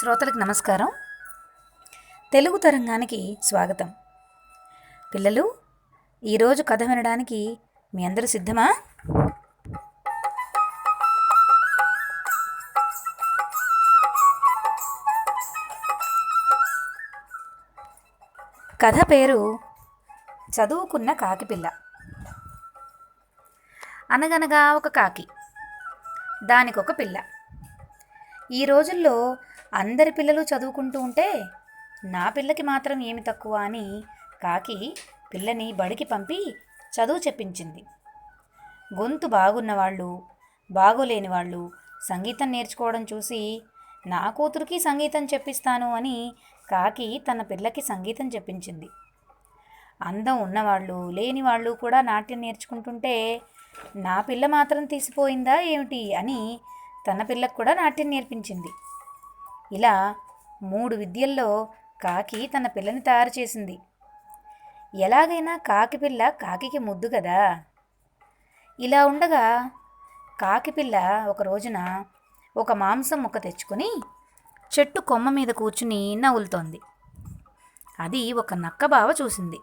శ్రోతలకు నమస్కారం. తెలుగు తరంగానికి స్వాగతం. పిల్లలు ఈరోజు కథ వినడానికి మీ అందరూ సిద్ధమా? కథ పేరు చదువుకున్న కాకిపిల్ల. అనగనగా ఒక కాకి. దానికొక పిల్ల. ఈ రోజుల్లో అందరి పిల్లలు చదువుకుంటూ ఉంటే నా పిల్లకి మాత్రం ఏమి తక్కువ అని కాకి పిల్లని బడికి పంపి చదువు చెప్పించింది. గొంతు బాగున్న వాళ్ళు బాగోలేని వాళ్ళు సంగీతం నేర్చుకోవడం చూసి నా కూతురికి సంగీతం చెప్పిస్తాను అని కాకి తన పిల్లకి సంగీతం చెప్పించింది. అందం ఉన్నవాళ్ళు లేని వాళ్ళు కూడా నాట్యం నేర్చుకుంటుంటే నా పిల్ల మాత్రం తీసిపోయిందా ఏమిటి అని తన పిల్లకు కూడా నాట్యం నేర్పించింది. ఇలా మూడు విద్యల్లో కాకి తన పిల్లని తయారు చేసింది. ఎలాగైనా కాకి పిల్ల కాకికి ముద్దు కదా? ఇలా ఉండగా కాకి పిల్ల ఒక రోజున ఒక మాంసం ముక్క తెచ్చుకొని చెట్టు కొమ్మ మీద కూర్చుని నవ్వులుతోంది. అది ఒక నక్క బావ చూసింది.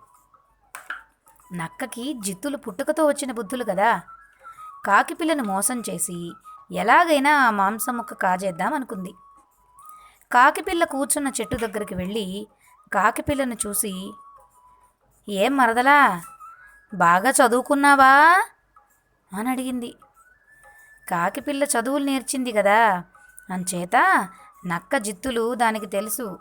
నక్కకి జిత్తులు పుట్టుకతో వచ్చిన బుద్ధులు కదా? కాకి పిల్లను మోసం చేసి ఎలాగైనా ఆ మాంసం ముక్క కాజేద్దామనుకుంది. కాకిపిల్ల కూర్చున్న చెట్టు దగ్గరికి వెళ్ళి కాకిపిల్లను చూసి ఏం మరదలా బాగా చదువుకున్నావా? అని అడిగింది. కాకిపిల్ల చదువులు నేర్చింది కదా అంచేత నక్క జిత్తులు దానికి తెలుసు.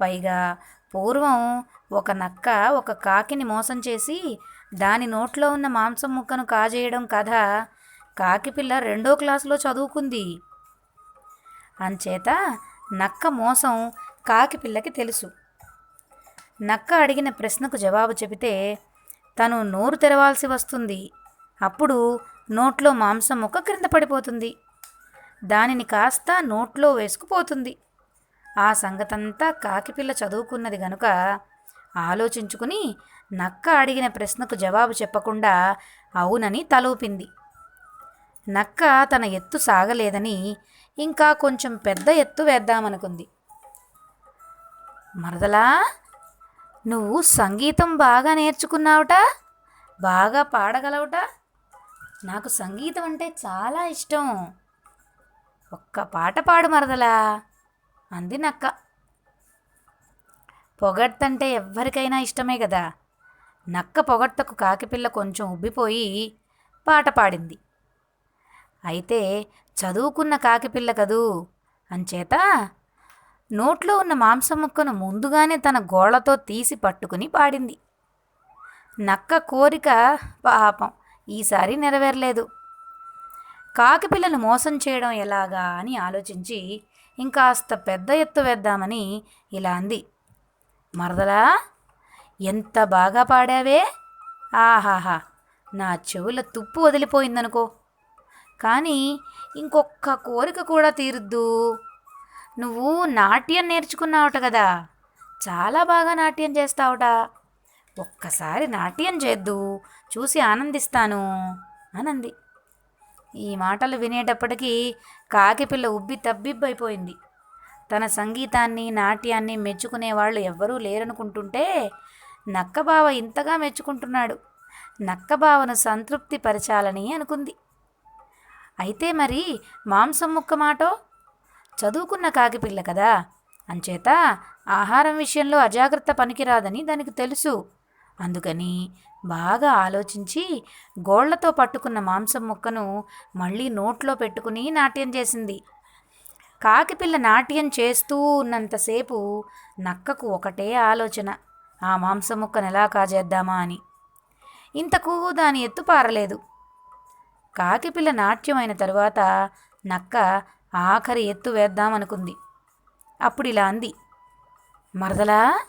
పైగా పూర్వం ఒక నక్క ఒక కాకిని మోసం చేసి దాని నోట్లో ఉన్న మాంసం ముక్కను కాజేయడం కథ కాకిపిల్ల రెండో క్లాసులో చదువుకుంది. అంచేత నక్క మోసం కాకి పిల్లకి తెలుసు. నక్క అడిగిన ప్రశ్నకు జవాబు చెబితే తను నోరు తెరవాల్సి వస్తుంది. అప్పుడు నోట్లో మాంసం ముక్క క్రింద పడిపోతుంది. దానిని కాస్త నోట్లో వేసుకుపోతుంది. ఆ సంగతంతా కాకిపిల్ల చదువుకున్నది గనుక ఆలోచించుకుని నక్క అడిగిన ప్రశ్నకు జవాబు చెప్పకుండా అవునని తలూపింది. నక్క తన ఎత్తు సాగలేదని ఇంకా కొంచెం పెద్ద ఎత్తు వేద్దామనుకుంది. మరదలా నువ్వు సంగీతం బాగా నేర్చుకున్నావుట? బాగా పాడగలవుట? నాకు సంగీతం అంటే చాలా ఇష్టం. ఒక్క పాట పాడు మరదలా అంది నక్క. పొగడ్తంటే ఎవ్వరికైనా ఇష్టమే కదా నక్క పొగడ్తకు కాకిపిల్ల కొంచెం ఉబ్బిపోయి పాట పాడింది. అయితే చదువుకున్న కాకిపిల్ల కదూ? అంచేత నోట్లో ఉన్న మాంసం ముక్కను ముందుగానే తన గోళ్ళతో తీసి పట్టుకుని పాడింది. నక్క కోరిక పాపం. ఈసారి నెరవేరలేదు. కాకిపిల్లను మోసం చేయడం ఎలాగా అని ఆలోచించి ఇంకాస్త పెద్ద ఎత్తు వేద్దామని ఇలా అంది. మరదలా ఎంత బాగా పాడావే? ఆహాహా నా చెవుల తుప్పు వదిలిపోయిందనుకో. కానీ ఇంకొక్క కోరిక కూడా తీరుద్దు. నువ్వు నాట్యం నేర్చుకున్నావుట కదా. చాలా బాగా నాట్యం చేస్తావుట. ఒక్కసారి నాట్యం చేద్దు. చూసి ఆనందిస్తాను అనంది. ఈ మాటలు వినేటప్పటికీ కాకిపిల్ల ఉబ్బి తబ్బిబ్బైపోయింది. తన సంగీతాన్ని నాట్యాన్ని మెచ్చుకునే వాళ్ళు ఎవ్వరూ లేరనుకుంటుంటే నక్కబావ ఇంతగా మెచ్చుకుంటున్నాడు. నక్కబావను సంతృప్తిపరచాలని అనుకుంది. అయితే మరి మాంసం ముక్క మాటో? చదువుకున్న కాకిపిల్ల కదా. అంచేత ఆహారం విషయంలో అజాగ్రత్త పనికిరాదని దానికి తెలుసు. అందుకని బాగా ఆలోచించి గోళ్ళతో పట్టుకున్న మాంసం ముక్కను మళ్ళీ నోట్లో పెట్టుకుని నాట్యం చేసింది. కాకిపిల్ల నాట్యం చేస్తూ ఉన్నంతసేపు నక్కకు ఒకటే ఆలోచన ఆ మాంసం ముక్కను ఎలా కాజేద్దామా అని. ఇంతకు దాని ఎత్తు పారలేదు కాకిపిల్ల నాట్యమైన తరువాత నక్క ఆఖరి ఎత్తు వేద్దామనుకుంది. అప్పుడు ఇలా అంది మరదలా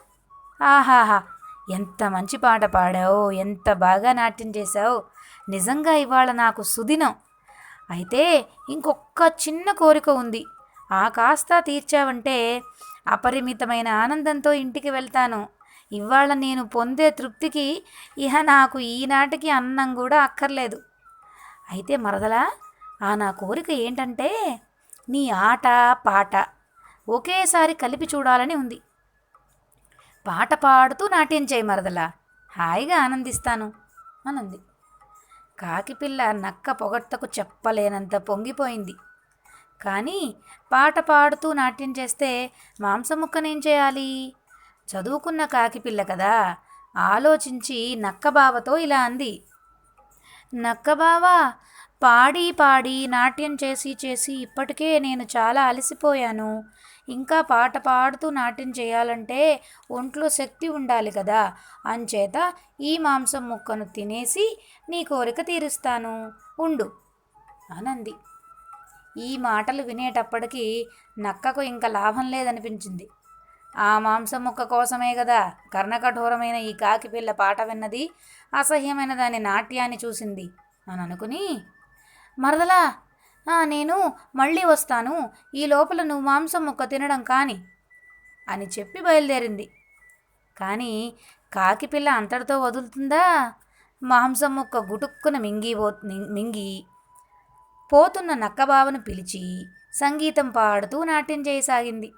ఆహాహా ఎంత మంచి పాట పాడావు ఎంత బాగా నాట్యం చేశావు నిజంగా ఇవాళ నాకు సుదినం. అయితే ఇంకొక్క చిన్న కోరిక ఉంది. ఆ కాస్త తీర్చావంటే అపరిమితమైన ఆనందంతో ఇంటికి వెళ్తాను. ఇవాళ నేను పొందే తృప్తికి ఇహ నాకు ఈనాటికి అన్నం కూడా అక్కర్లేదు. అయితే మరదలా ఆ నా కోరిక ఏంటంటే నీ ఆట పాట ఒకేసారి కలిపి చూడాలని ఉంది. పాట పాడుతూ నాట్యం చేయి మరదలా. హాయిగా ఆనందిస్తాను అనంది. కాకిపిల్ల నక్క పొగట్టకు చెప్పలేనంత పొంగిపోయింది. కానీ పాట పాడుతూ నాట్యం చేస్తే మాంసముక్కనేం చేయాలి? చదువుకున్న కాకిపిల్ల కదా ఆలోచించి నక్కబావతో ఇలా అంది. నక్కబావా పాడి పాడి నాట్యం చేసి చేసి ఇప్పటికే నేను చాలా అలసిపోయాను. ఇంకా పాట పాడుతూ నాట్యం చేయాలంటే ఒంట్లో శక్తి ఉండాలి కదా. అంచేత ఈ మాంసం ముక్కను తినేసి నీ కోరిక తీరుస్తాను. ఉండు అనంది. ఈ మాటలు వినేటప్పటికీ నక్కకు ఇంకా లాభం లేదనిపించింది. ఆ మాంసం ముక్క కోసమే కదా కర్ణకఠోరమైన ఈ కాకి పిల్ల పాట విన్నది అసహ్యమైన దాని నాట్యాన్ని చూసింది. అని అనుకుని మరదలా నేను మళ్ళీ వస్తాను. ఈ లోపల నువ్వు మాంసం ముక్క తినడం కాని అని చెప్పి బయలుదేరింది. కానీ కాకి పిల్ల అంతటితో వదులుతుందా? మాంసం ముక్క గుటుక్కున మింగి మింగి పోతున్న నక్కబావను పిలిచి సంగీతం పాడుతూ నాట్యం చేయసాగింది.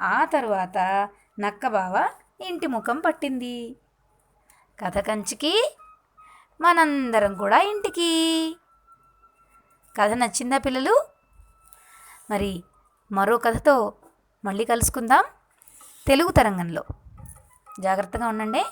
ఆ తరువాత నక్కబావ ఇంటి ముఖం పట్టింది. కథ కంచికి మనందరం కూడా ఇంటికి. కథ నచ్చిందా పిల్లలు? మరి మరో కథతో మళ్ళీ కలుసుకుందాం. తెలుగు తరంగంలో. జాగ్రత్తగా ఉండండి.